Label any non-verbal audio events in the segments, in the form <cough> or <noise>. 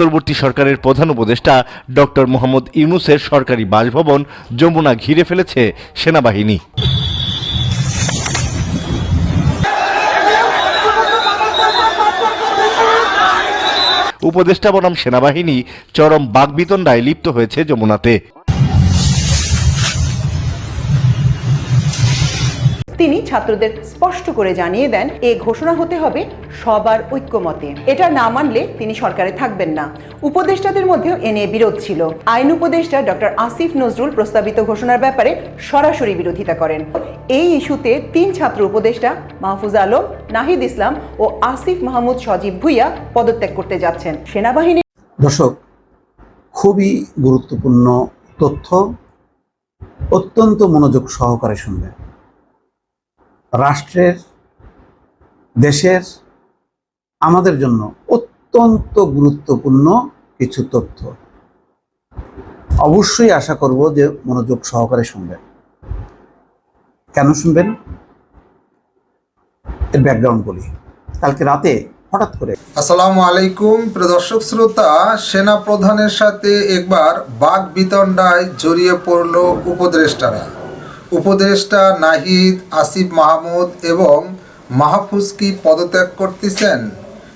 অন্তর্বর্তী সরকারের প্রধান উপদেষ্টা ডক্টর মোহাম্মদ ইউনুসের সরকারি বাসভবন যমুনা ঘিরে ফেলেছে সেনাবাহিনী। উপদেষ্টা বনাম সেনাবাহিনী চরম বাগবিতণ্ডায় লিপ্ত হয়েছে যমুনাতে। তিনি ছাত্রদের স্পষ্ট করে জানিয়ে দেন, এ ঘোষণা হতে হবে সবার ঐক্যমতে। এটা না মানলে তিনি সরকারে থাকবেন না। উপদেষ্টাদের মধ্যেও এ নিয়ে বিরোধ ছিল। আইন উপদেষ্টা ডক্টর আসিফ নজরুল প্রস্তাবিত ঘোষণার ব্যাপারে সরাসরি বিরোধিতা করেন। এই ইস্যুতে তিন ছাত্র উপদেষ্টা মাহফুজ আলম, নাহিদ ইসলাম ও আসিফ মাহমুদ সজীব ভুইয়া পদত্যাগ করতে যাচ্ছেন। সেনাবাহিনী দর্শক, খুবই গুরুত্বপূর্ণ তথ্য। অত্যন্ত মনোযোগ সহকারে শুনবেন। রাষ্ট্রের, দেশের আমাদের জন্য অত্যন্ত গুরুত্বপূর্ণ কিছু তথ্য। অবশ্যই আশা করব যে মনোযোগ সহকারে শুনবেন। কেন শুনবেন? এর ব্যাকগ্রাউন্ড বলি। কালকে রাতে হঠাৎ করে। আসসালামু আলাইকুম প্রদর্শক শ্রোতা সেনা প্রধানের সাথে একবার বাঘ বিতণ্ডায় জড়িয়ে পড়ল উপদেষ্টারা। উপদেষ্টা নাহিদ আসিফ মাহমুদ এবং মাহফুজ কি পদত্যাগ করতেছেন?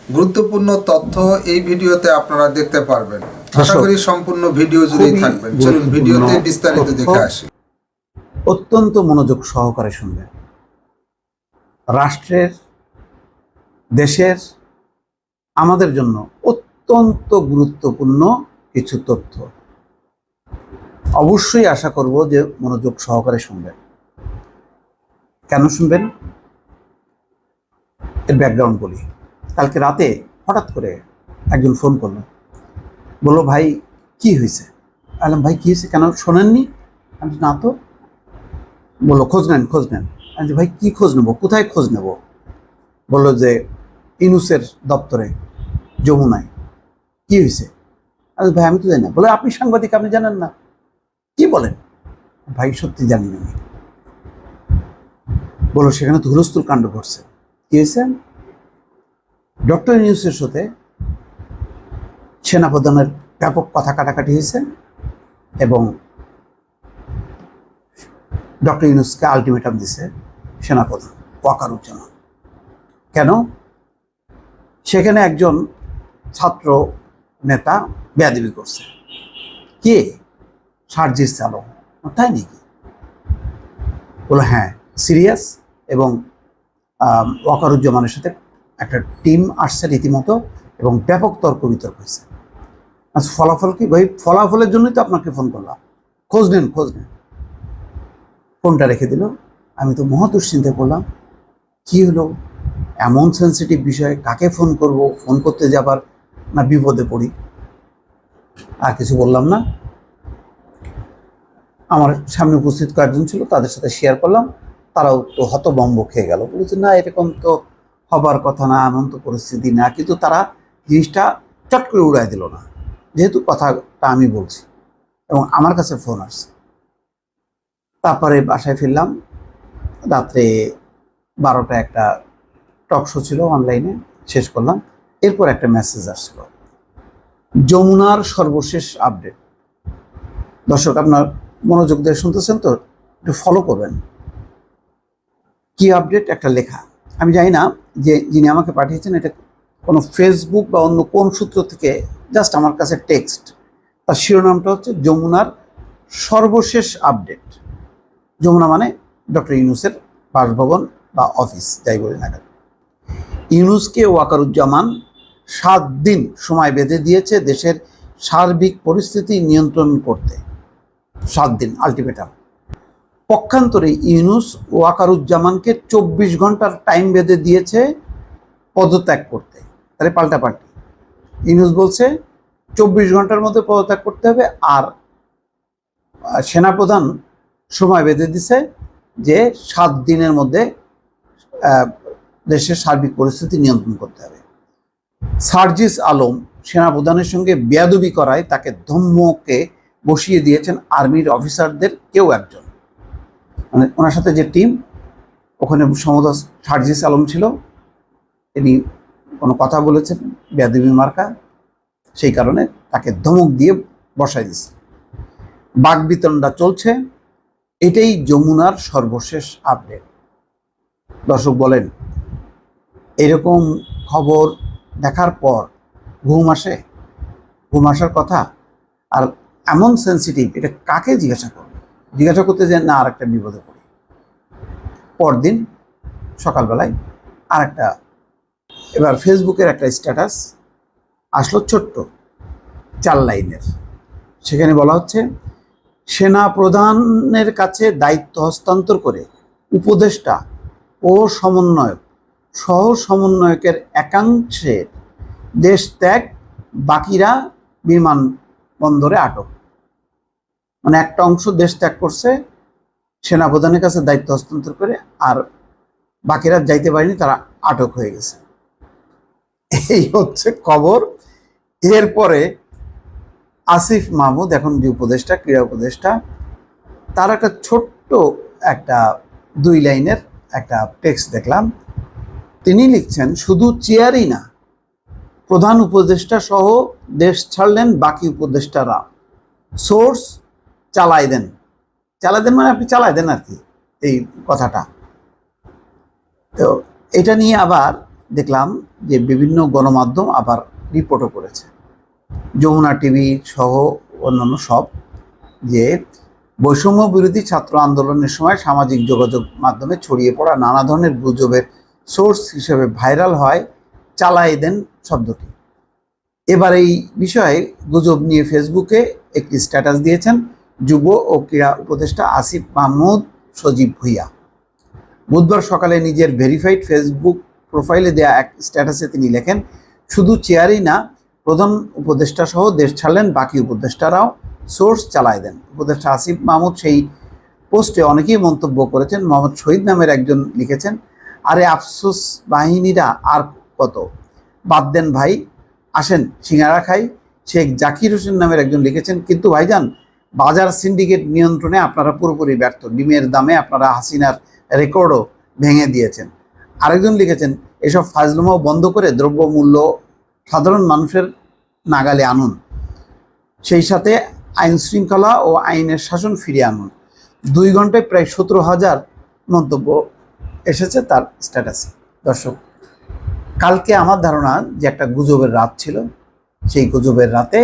গুরুত্বপূর্ণ তথ্য এই ভিডিওতে আপনারা দেখতে পারবেন। আশা করি সম্পূর্ণ ভিডিও জুড়েই থাকবেন। চলুন ভিডিওতে বিস্তারিত দেখে আসি। অত্যন্ত মনোযোগ সহকারে শুনবেন। রাষ্ট্রের দেশের আমাদের জন্য অত্যন্ত গুরুত্বপূর্ণ কিছু তথ্য। অবশ্যই আশা করব যে মনোযোগ সহকারে শুনবেন। কেন শুনবেন? এর ব্যাকগ্রাউন্ড বলি। কালকে রাতে হঠাৎ করে একজন ফোন করল। বলল, ভাই, কি হয়েছে? আলাম, ভাই, কি হয়েছে? কেন শোনেননি? আমি না তো। বলল, খোঁজ নেন খোঁজ নেন। আমি ভাই, কি খোঁজ নেব? কোথায় খোঁজ নেব? বলল যে ইনুসের দপ্তরে, যমুনায়। কি হয়েছে? আমি ভাই, আমি তো জানি না। বলে আপনি সাংবাদিক, আপনি জানেন না? কি বলেন? ভাই, সত্যি জানি না। আমি বলল, সেখানে তো হুলস্থুল কাণ্ড ঘটছে। কি হয়েছে? ডক্টর ইউনুসের সাথে সেনাপ্রধানের ব্যাপক কথা কাটাকাটি হয়েছে এবং ডক্টর ইউনুসকে আলটিমেটাম দিছে সেনাপ্রধান ওয়াকারুজ্জামান কেন? সেখানে একজন ছাত্র নেতা বেয়াদিবি করছে। কে? সার্জিস আলম। তাই নাকি? বলো হ্যাঁ সিরিয়াস এবং ওয়াকারুজ্জামানের সাথে একটা টিম আসছে রীতিমতো এবং ব্যাপক তর্ক বিতর্ক হয়েছে। আচ্ছা ফলাফল কি? ভাই, ফলাফলের জন্যই তো আপনাকে ফোন করলাম। খোঁজ নেন খোঁজ নেন। ফোনটা রেখে দিল। আমি তো মহা দুশ্চিন্তায় পড়লাম। কি হলো? এমন সেন্সিটিভ বিষয়ে কাকে ফোন করব? ফোন করতে যাবার না বিপদে পড়ি? আর কিছু বললাম না। আমার সামনে উপস্থিত কয়েকজন ছিল, তাদের সাথে শেয়ার করলাম। তারাও তো হতবম্ব খেয়ে গেল। বলেছে, না, এরকম তো হবার কথা না, এমন তো পরিস্থিতি না, কিন্তু তারা জিনিসটা চট করে উড়াই দিল না। যেহেতু কথাটা আমি বলছি এবং আমার কাছে ফোন আসছে। তারপরে বাসায় ফিরলাম। রাত্রে বারোটা একটা টক শো ছিল অনলাইনে শেষ করলাম। এরপর একটা মেসেজ আসলো। যমুনার সর্বশেষ আপডেট দর্শক, আপনার মনোযোগ দিয়ে শুনতেছেন তো? একটু ফলো করবেন। কি আপডেট একটা লেখা। আমি জানি না যে যিনি আমাকে পাঠিয়েছেন, এটা কোনো ফেসবুক বা অন্য কোন সূত্র থেকে জাস্ট আমার কাছে টেক্সট তার শিরোনামটা হচ্ছে যমুনার সর্বশেষ আপডেট যমুনা মানে ডক্টর ইউনুসের বাসভবন বা অফিস যাই বলি না কেন ইউনুসকে ওয়াকারুজ্জামান সাত দিন সময় বেঁধে দিয়েছে দেশের সার্বিক পরিস্থিতি নিয়ন্ত্রণ করতে। সাত দিন আলটিমেটাম পক্ষান্তরে ইউনুস ওয়াকারুজ্জামানকে চব্বিশ ঘণ্টার টাইম বেঁধে দিয়েছে পদত্যাগ করতে। তাহলে পাল্টাপাল্টি। ইউনুস বলছে, চব্বিশ ঘণ্টার মধ্যে পদত্যাগ করতে হবে আর সেনাপ্রধান সময় বেঁধে দিছে যে সাত দিনের মধ্যে দেশের সার্বিক পরিস্থিতি নিয়ন্ত্রণ করতে হবে। সার্জিস আলম সেনাপ্রধানের সঙ্গে বেয়াদবি করায় তাকে ধম্মকে বসিয়ে দিয়েছেন আর্মির অফিসারদের কেউ একজন। মানে ওনার সাথে যে টিম ওখানে সমদা সার্জিস আলম ছিল। তিনি কোনো কথা বলেছেন, বেয়াদবি মার্কা, সেই কারণে তাকে ধমক দিয়ে বসাই দিছে। বাগবিতণ্ডা চলছে, এটাই যমুনার সর্বশেষ আপডেট দর্শক বলেন, এরকম খবর দেখার পর ঘুম আসে? ঘুম আসার কথা? আর এমন সেন্সিটিভ এটা কাকে জিজ্ঞাসা করবে? জিজ্ঞাসা করতে যে, না আর একটা বিপদে পড়ি। পরদিন সকালবেলায় আর একটা এবার ফেসবুকের একটা স্ট্যাটাস আসলো ছোট্ট চার লাইনের। সেখানে বলা হচ্ছে, সেনা প্রধানের কাছে দায়িত্ব হস্তান্তর করে উপদেষ্টা ও সমন্বয়ক সহ সমন্বয়কের একাংশের দেশ ত্যাগ, বাকিরা বিমানবন্দরে আটক। মানে একটা অংশ দেশ ত্যাগ করছে, সেনাপ্রধানের কাছে দায়িত্ব হস্তান্তর করে, আর বাকিরা যাইতে পারেনি, তারা আটক হয়ে গেছে। এই হচ্ছে খবর। এরপরে আসিফ মাহমুদ, এখন যে উপদেষ্টা, ক্রীড়া উপদেষ্টা, তার একটা ছোট্ট একটা দুই লাইনের একটা টেক্সট দেখলাম। তিনি লিখছেন, শুধু চেয়ারই না, প্রধান উপদেষ্টা সহ দেশ ছাড়লেন বাকি উপদেষ্টারা। সোর্স চালাই দেন। চালাই দেন মানে আপনি চালাই দেন আর কি এই কথাটা। তো এটা নিয়ে আবার দেখলাম যে বিভিন্ন গণমাধ্যম আবার রিপোর্টও করেছে। যমুনা টিভি সহ অন্যান্য সব যে বৈষম্য বিরোধী ছাত্র আন্দোলনের সময় সামাজিক যোগাযোগ মাধ্যমে ছড়িয়ে পড়া নানা ধরনের গুজবের সোর্স হিসেবে ভাইরাল হয়, চালাই দেন শব্দটি। এবার এই বিষয়ে গুজব নিয়ে ফেসবুকে একটি স্ট্যাটাস দিয়েছেন। যুব ও ক্রীড়া উপদেষ্টা আসিফ মাহমুদ সজীব ভুইয়া। বুধবার সকালে নিজের ভেরিফাইড ফেসবুক প্রোফাইলে দেয়া এক স্ট্যাটাসে তিনি লেখেন, শুধু চেয়ারই না, প্রধান উপদেষ্টা সহ দেশ ছাড়লেন বাকি উপদেষ্টারাও। সোর্স চালায় দেন। উপদেষ্টা আসিফ মাহমুদ সেই পোস্টে অনেকেই মন্তব্য করেছেন। মোহাম্মদ শহীদ নামের একজন লিখেছেন, আরে আফসোস, বাহিনীরা আর কত? বাদ দেন ভাই, আসেন সিঙ্গারা খাই। শেখ জাকির হোসেন নামের একজন লিখেছেন, কিন্তু ভাইজান বাজার সিন্ডিকেট নিয়ন্ত্রণে আপনারা পুরোপুরি ব্যর্থ। ডিমের দামে আপনারা হাসিনার রেকর্ডও ভেঙে দিয়েছেন। আরেকজন লিখেছেন, এসব ফাজলুমাও বন্ধ করে দ্রব্যমূল্য সাধারণ মানুষের নাগালে আনুন। সেই সাথে আইন শৃঙ্খলা ও আইনের শাসন ফিরিয়ে আনুন। দুই ঘন্টায় প্রায় সতেরো হাজার মন্তব্য এসেছে তার স্ট্যাটাসে। দর্শক, কালকে আমার ধারণা যে একটা গুজবের রাত ছিল, সেই গুজবের রাতে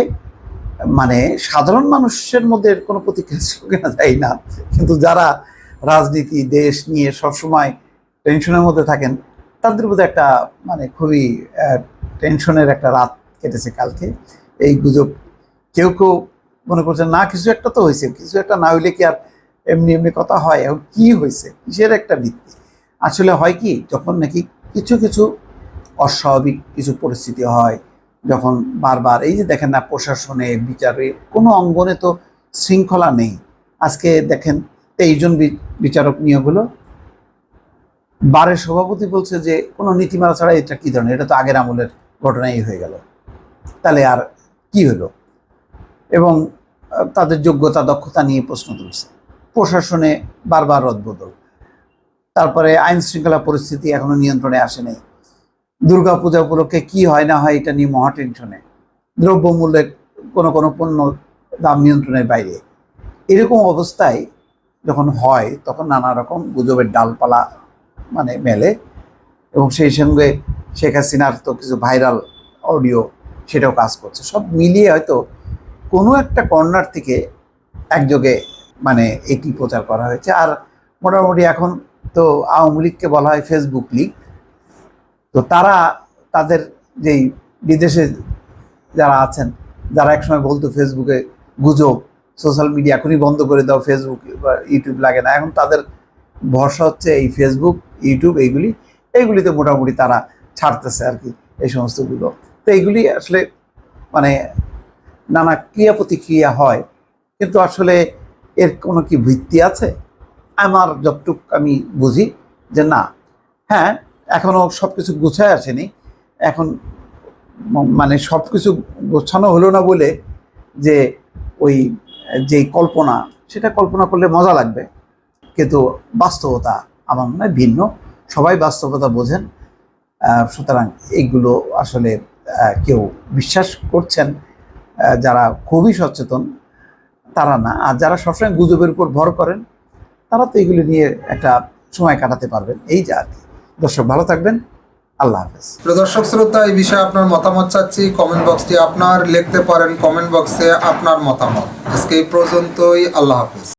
মানে সাধারণ মানুষের মধ্যে কোনো প্রতিক্রিয়া <laughs> ছিল কিনা যাই না। কিন্তু যারা রাজনীতি, দেশ নিয়ে সবসময় টেনশনের মধ্যে থাকেন, তাদের মধ্যে একটা মানে খুবই টেনশনের একটা রাত কেটেছে কালকে। এই গুজব কেউ কেউ মনে করছে, না, কিছু একটা তো হয়েছে, কিছু একটা না হইলে কি আর এমনি এমনি কথা হয়? এখন কি হয়েছে? কিসের একটা ভিত্তি? আসলে হয় কি, যখন নাকি কিছু কিছু অস্বাভাবিক কিছু পরিস্থিতি হয় যখন বারবার, এই যে দেখেন না প্রশাসনে, বিচারে, কোনো অঙ্গনে তো শৃঙ্খলা নেই। আজকে দেখেন তেইশজন বিচারক নিয়োগ হলো। বারের সভাপতি বলছে যে, কোনো নীতিমালা ছাড়া এটা কি ধরনের? এটা তো আগের আমলের ঘটনাই হয়ে গেল। তাহলে আর কি হলো? এবং তাদের যোগ্যতা, দক্ষতা নিয়ে প্রশ্ন তুলছে। প্রশাসনে বারবার রদবদল। তারপরে আইন শৃঙ্খলা পরিস্থিতি এখনও নিয়ন্ত্রণে আসেনি দুর্গা পূজা উপলক্ষে কি হয়, না হয়, এটা নিয়ে মহা টেনশনে দ্রব্যমূল্যের কোনো কোনো পণ্য দাম নিয়ন্ত্রণের বাইরে। এরকম অবস্থায় যখন হয়, তখন নানা রকম গুজবের ডালপালা মানে মেলে এবং সেই সঙ্গে শেখ হাসিনার তো কিছু ভাইরাল অডিও সেটাও কাজ করছে। সব মিলিয়ে হয়তো কোনো একটা কর্নার থেকে একযোগে মানে এটি প্রচার করা হয়েছে। আর মোটামুটি এখন তো আওয়ামী লীগকে বলা হয় ফেসবুক লীগ। তারা তাদের যেই বিদেশে যারা আছেন, যারা একসময় বলতো ফেসবুকে, গুজব, সোশ্যাল মিডিয়া এখনই বন্ধ করে দাও, ফেসবুক বা ইউটিউব লাগে না। এখন তাদের ভরসা হচ্ছে এই ফেসবুক, ইউটিউব এইগুলি, এইগুলিতে মোটামুটি তারা ছাড়তেছে আর কি এই সমস্তগুলো। তো এইগুলি আসলে মানে নানা ক্রিয়া প্রতিক্রিয়া হয়, কিন্তু আসলে এর কোনো কি ভিত্তি আছে? আমার যতটুক আমি বুঝি যে না। হ্যাঁ এখনও সব কিছু গুছায় আসেনি। এখন মানে সব কিছু গোছানো হলো না বলে যে ওই যেই কল্পনা, সেটা কল্পনা করলে মজা লাগবে। কিন্তু বাস্তবতা আমার মনে হয় ভিন্ন। সবাই বাস্তবতা বোঝেন। সুতরাং এইগুলো আসলে কেউ বিশ্বাস করছেন যারা খুবই সচেতন, তারা না। আর যারা সবসময় গুজবের উপর ভর করেন, তারা তো এগুলি নিয়ে একটা সময় কাটাতে পারবেন। এই যা আর দর্শক, ভালো থাকবেন। আল্লাহ হাফেজ। প্রদর্শক শ্রোতা, এই বিষয়ে আপনার মতামত চাচ্ছি। কমেন্ট বক্সটি আপনার লিখতে পারেন। কমেন্ট বক্সে আপনার মতামত। আজকে এই পর্যন্তই। আল্লাহ হাফিজ।